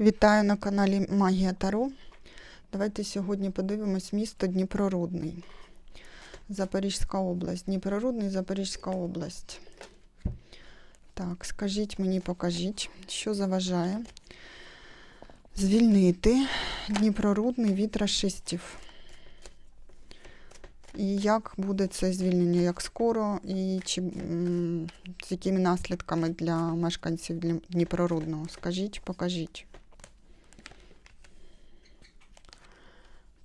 Вітаю на каналі Магія Таро. Давайте сьогодні подивимось місто Дніпрорудний. Запорізька область. Дніпрорудний, Запорізька область. Так, скажіть мені, покажіть, що заважає звільнити Дніпрорудний від расистів. І як буде це звільнення, як скоро, і чи, з якими наслідками для мешканців Дні- Дніпрорудного? Скажіть, покажіть.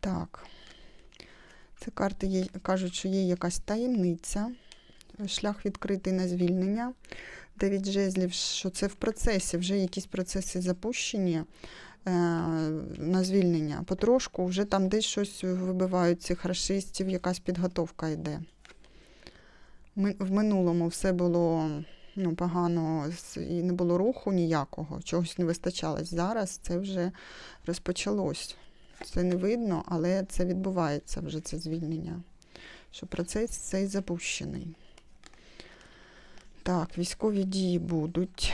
Так. Це карти є, кажуть, що є якась таємниця, шлях відкритий на звільнення. Дев'ять жезлів, що це в процесі, вже якісь процеси запущені е, на звільнення. Потрошку вже там десь щось вибивають цих расистів, якась підготовка йде. Ми, в минулому все було ну, погано і не було руху ніякого, чогось не вистачалось. Зараз це вже розпочалось. Це не видно, але це відбувається вже це звільнення. Що процес цей запущений. Так, військові дії будуть.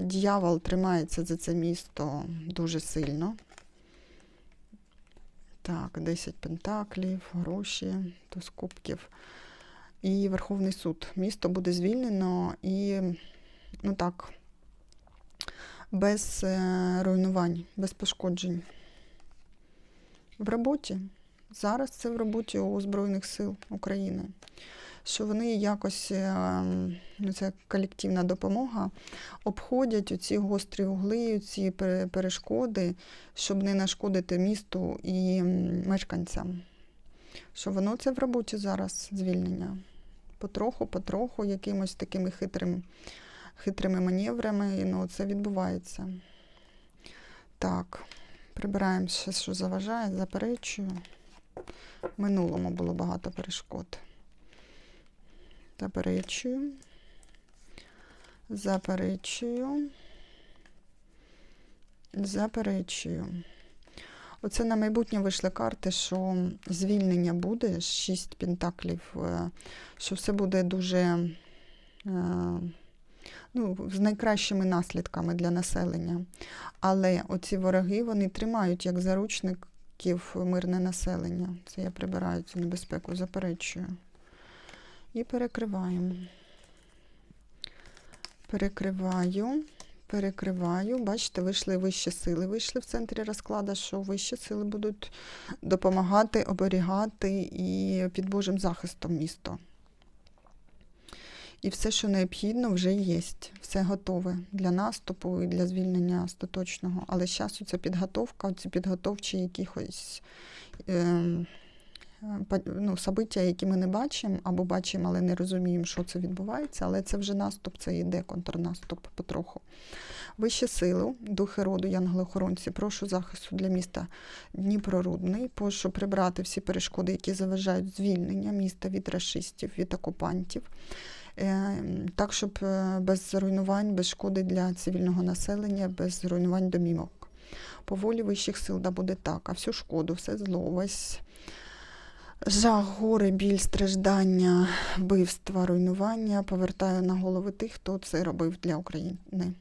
Дьявол тримається за це місто дуже сильно. Так, 10 пентаклів, гроші, туз кубків. І Верховний суд. Місто буде звільнено і, ну так, без е, руйнувань, без пошкоджень. В роботі. Зараз це в роботі у Збройних сил України. Що вони якось, е, ну, це колективна допомога, обходять оці гострі угли, ці перешкоди, щоб не нашкодити місту і мешканцям. Що воно це в роботі зараз звільнення. Потроху, потроху, якимось такими хитрим, хитрими маневрами, ну, це відбувається. Прибираємо ще, що заважає, заперечую. В минулому було багато перешкод. Заперечую. Заперечую. Заперечую. Оце на майбутнє вийшли карти, що звільнення буде, шість пентаклів, е, що все буде дуже е, ну, з найкращими наслідками для населення. Але оці вороги вони тримають як заручників мирне населення. Це я прибираю цю небезпеку, заперечую. І перекриваємо. Перекриваю, перекриваю. Бачите, вийшли вищі сили. Вийшли в центрі розкладу, що вищі сили будуть допомагати, оберігати і під Божим захистом місто. І все, що необхідно, вже є. Все готове для наступу і для звільнення остаточного. Але зараз це підготовка, ці підготовчі якихось е, ну, собиття, які ми не бачимо, або бачимо, але не розуміємо, що це відбувається. Але це вже наступ, це йде контрнаступ потроху. Вищі сили, духи роду, янголи-охоронці, прошу захисту для міста Дніпрорудний, прошу прибрати всі перешкоди, які заважають звільнення міста від расистів, від окупантів. Е, Так, щоб е, без руйнувань, без шкоди для цивільного населення, без руйнувань домівок. По волі вищих сил да буде так, а всю шкоду, все зло, весь жах, горе, біль, страждання, вбивства, руйнування повертаю на голови тих, хто це робив для України,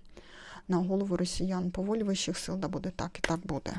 на голову росіян. По волі вищих сил да буде так і так буде.